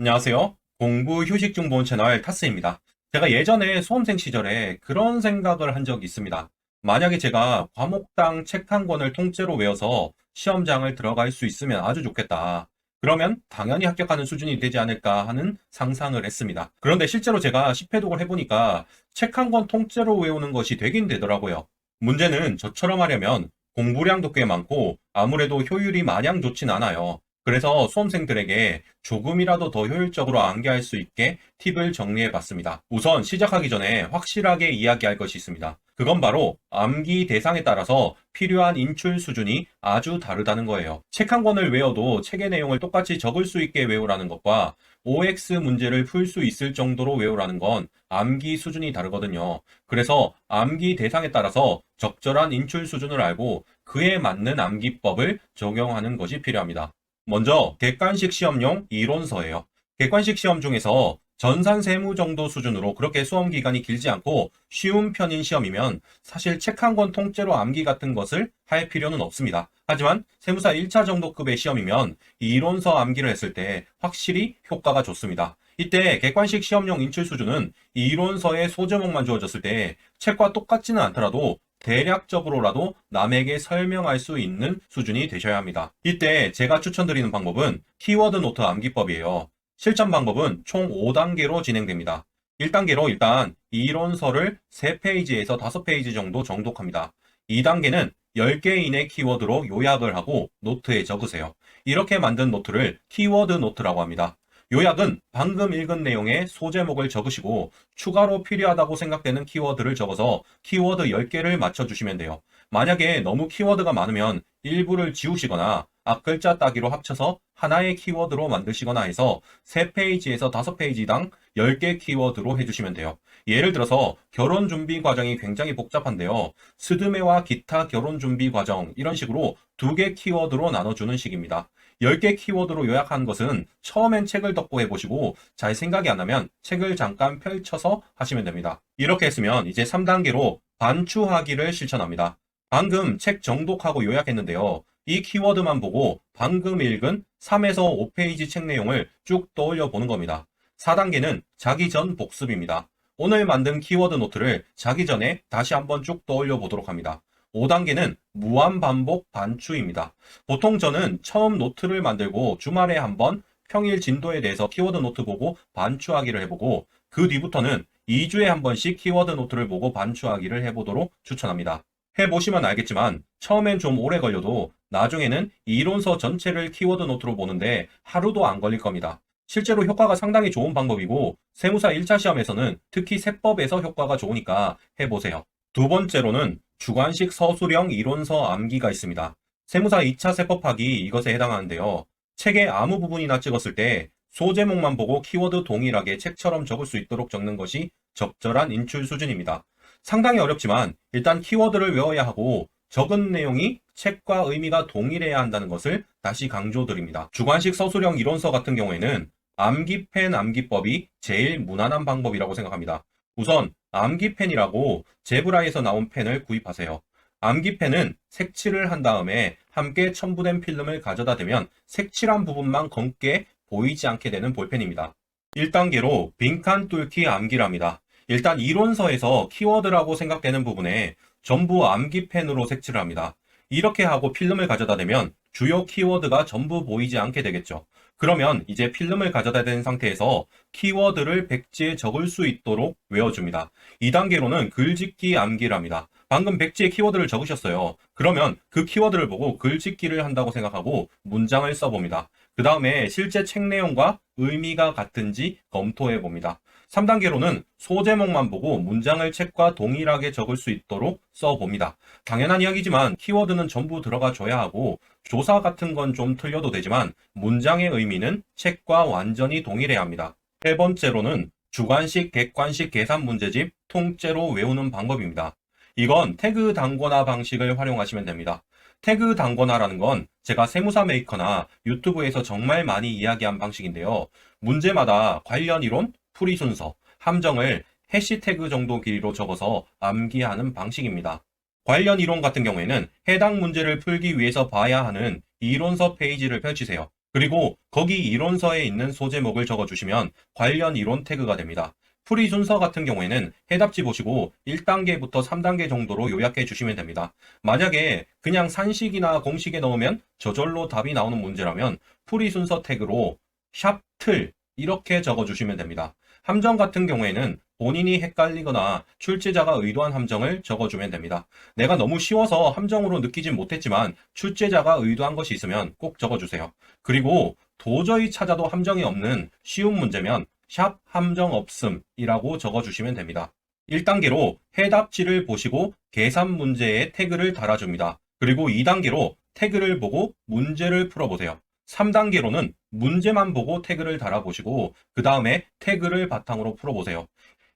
안녕하세요. 공부 휴식 중본 채널 타스입니다. 제가 예전에 수험생 시절에 그런 생각을 한 적이 있습니다. 만약에 제가 과목당 책 한 권을 통째로 외워서 시험장을 들어갈 수 있으면 아주 좋겠다. 그러면 당연히 합격하는 수준이 되지 않을까 하는 상상을 했습니다. 그런데 실제로 제가 10회독을 해보니까 책 한 권 통째로 외우는 것이 되긴 되더라고요. 문제는 저처럼 하려면 공부량도 꽤 많고 아무래도 효율이 마냥 좋진 않아요. 그래서 수험생들에게 조금이라도 더 효율적으로 암기할 수 있게 팁을 정리해 봤습니다. 우선 시작하기 전에 확실하게 이야기할 것이 있습니다. 그건 바로 암기 대상에 따라서 필요한 인출 수준이 아주 다르다는 거예요. 책 한 권을 외워도 책의 내용을 똑같이 적을 수 있게 외우라는 것과 OX 문제를 풀 수 있을 정도로 외우라는 건 암기 수준이 다르거든요. 그래서 암기 대상에 따라서 적절한 인출 수준을 알고 그에 맞는 암기법을 적용하는 것이 필요합니다. 먼저 객관식 시험용 이론서예요. 객관식 시험 중에서 전산 세무 정도 수준으로 그렇게 수험 기간이 길지 않고 쉬운 편인 시험이면 사실 책 한 권 통째로 암기 같은 것을 할 필요는 없습니다. 하지만 세무사 1차 정도급의 시험이면 이론서 암기를 했을 때 확실히 효과가 좋습니다. 이때 객관식 시험용 인출 수준은 이론서의 소제목만 주어졌을 때 책과 똑같지는 않더라도 대략적으로라도 남에게 설명할 수 있는 수준이 되셔야 합니다. 이때 제가 추천드리는 방법은 키워드 노트 암기법이에요. 실전 방법은 총 5단계로 진행됩니다. 1단계로 일단 이론서를 3페이지에서 5페이지 정도 정독합니다. 2단계는 10개 이내 키워드로 요약을 하고 노트에 적으세요. 이렇게 만든 노트를 키워드 노트라고 합니다. 요약은 방금 읽은 내용의 소제목을 적으시고 추가로 필요하다고 생각되는 키워드를 적어서 키워드 10개를 맞춰주시면 돼요. 만약에 너무 키워드가 많으면 일부를 지우시거나 앞글자 따기로 합쳐서 하나의 키워드로 만드시거나 해서 3페이지에서 5페이지당 10개 키워드로 해주시면 돼요. 예를 들어서 결혼 준비 과정이 굉장히 복잡한데요. 스드메와 기타 결혼 준비 과정 이런 식으로 두 개 키워드로 나눠주는 식입니다. 10개 키워드로 요약한 것은 처음엔 책을 덮고 해보시고 잘 생각이 안 나면 책을 잠깐 펼쳐서 하시면 됩니다. 이렇게 했으면 이제 3단계로 반추하기를 실천합니다. 방금 책 정독하고 요약했는데요. 이 키워드만 보고 방금 읽은 3에서 5페이지 책 내용을 쭉 떠올려 보는 겁니다. 4단계는 자기 전 복습입니다. 오늘 만든 키워드 노트를 자기 전에 다시 한번 쭉 떠올려 보도록 합니다. 5단계는 무한 반복 반추입니다. 보통 저는 처음 노트를 만들고 주말에 한번 평일 진도에 대해서 키워드 노트 보고 반추하기를 해보고 그 뒤부터는 2주에 한 번씩 키워드 노트를 보고 반추하기를 해보도록 추천합니다. 해보시면 알겠지만 처음엔 좀 오래 걸려도 나중에는 이론서 전체를 키워드 노트로 보는데 하루도 안 걸릴 겁니다. 실제로 효과가 상당히 좋은 방법이고 세무사 1차 시험에서는 특히 세법에서 효과가 좋으니까 해보세요. 두 번째로는 주관식 서술형 이론서 암기가 있습니다. 세무사 2차 세법학이 이것에 해당하는데요. 책의 아무 부분이나 찍었을 때 소제목만 보고 키워드 동일하게 책처럼 적을 수 있도록 적는 것이 적절한 인출 수준입니다. 상당히 어렵지만 일단 키워드를 외워야 하고 적은 내용이 책과 의미가 동일해야 한다는 것을 다시 강조드립니다. 주관식 서술형 이론서 같은 경우에는 암기펜 암기법이 제일 무난한 방법이라고 생각합니다. 우선 암기펜이라고 제브라에서 나온 펜을 구입하세요. 암기펜은 색칠을 한 다음에 함께 첨부된 필름을 가져다 대면 색칠한 부분만 검게 보이지 않게 되는 볼펜입니다. 1단계로 빈칸 뚫기 암기를 합니다. 일단 이론서에서 키워드라고 생각되는 부분에 전부 암기펜으로 색칠을 합니다. 이렇게 하고 필름을 가져다 대면 주요 키워드가 전부 보이지 않게 되겠죠. 그러면 이제 필름을 가져다 댄 상태에서 키워드를 백지에 적을 수 있도록 외워줍니다. 2단계로는 글짓기 암기를 합니다. 방금 백지에 키워드를 적으셨어요. 그러면 그 키워드를 보고 글짓기를 한다고 생각하고 문장을 써봅니다. 그 다음에 실제 책 내용과 의미가 같은지 검토해 봅니다. 3단계로는 소제목만 보고 문장을 책과 동일하게 적을 수 있도록 써봅니다. 당연한 이야기지만 키워드는 전부 들어가 줘야 하고 조사 같은 건 좀 틀려도 되지만 문장의 의미는 책과 완전히 동일해야 합니다. 세 번째로는 주관식, 객관식 계산 문제집 통째로 외우는 방법입니다. 이건 태그 단권화 방식을 활용하시면 됩니다. 태그 단권화라는 건 제가 세무사 메이커나 유튜브에서 정말 많이 이야기한 방식인데요. 문제마다 관련 이론, 풀이 순서, 함정을 해시태그 정도 길이로 적어서 암기하는 방식입니다. 관련 이론 같은 경우에는 해당 문제를 풀기 위해서 봐야 하는 이론서 페이지를 펼치세요. 그리고 거기 이론서에 있는 소제목을 적어주시면 관련 이론 태그가 됩니다. 풀이 순서 같은 경우에는 해답지 보시고 1단계부터 3단계 정도로 요약해 주시면 됩니다. 만약에 그냥 산식이나 공식에 넣으면 저절로 답이 나오는 문제라면 풀이 순서 태그로 샵틀 이렇게 적어주시면 됩니다. 함정 같은 경우에는 본인이 헷갈리거나 출제자가 의도한 함정을 적어주면 됩니다. 내가 너무 쉬워서 함정으로 느끼진 못했지만 출제자가 의도한 것이 있으면 꼭 적어주세요. 그리고 도저히 찾아도 함정이 없는 쉬운 문제면 샵 함정 없음이라고 적어주시면 됩니다. 1단계로 해답지를 보시고 계산 문제에 태그를 달아줍니다. 그리고 2단계로 태그를 보고 문제를 풀어보세요. 3단계로는 문제만 보고 태그를 달아보시고 그 다음에 태그를 바탕으로 풀어보세요.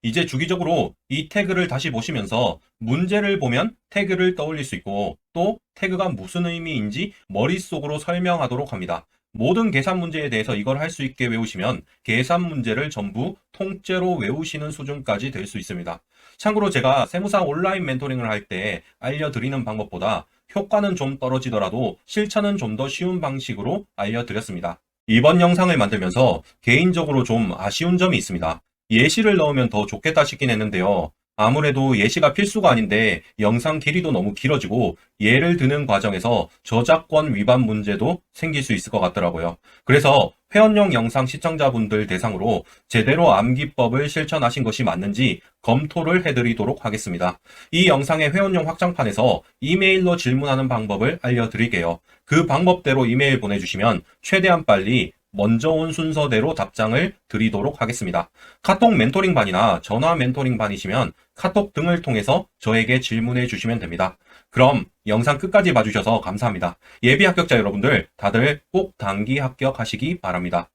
이제 주기적으로 이 태그를 다시 보시면서 문제를 보면 태그를 떠올릴 수 있고 또 태그가 무슨 의미인지 머릿속으로 설명하도록 합니다. 모든 계산 문제에 대해서 이걸 할 수 있게 외우시면 계산 문제를 전부 통째로 외우시는 수준까지 될 수 있습니다. 참고로 제가 세무사 온라인 멘토링을 할 때 알려드리는 방법보다 효과는 좀 떨어지더라도 실천은 좀 더 쉬운 방식으로 알려드렸습니다. 이번 영상을 만들면서 개인적으로 좀 아쉬운 점이 있습니다. 예시를 넣으면 더 좋겠다 싶긴 했는데요. 아무래도 예시가 필수가 아닌데 영상 길이도 너무 길어지고 예를 드는 과정에서 저작권 위반 문제도 생길 수 있을 것 같더라고요. 그래서 회원용 영상 시청자분들 대상으로 제대로 암기법을 실천하신 것이 맞는지 검토를 해드리도록 하겠습니다. 이 영상의 회원용 확장판에서 이메일로 질문하는 방법을 알려드릴게요. 그 방법대로 이메일 보내주시면 최대한 빨리 먼저 온 순서대로 답장을 드리도록 하겠습니다. 카톡 멘토링 반이나 전화 멘토링 반이시면 카톡 등을 통해서 저에게 질문해 주시면 됩니다. 그럼 영상 끝까지 봐주셔서 감사합니다. 예비 합격자 여러분들 다들 꼭 단기 합격하시기 바랍니다.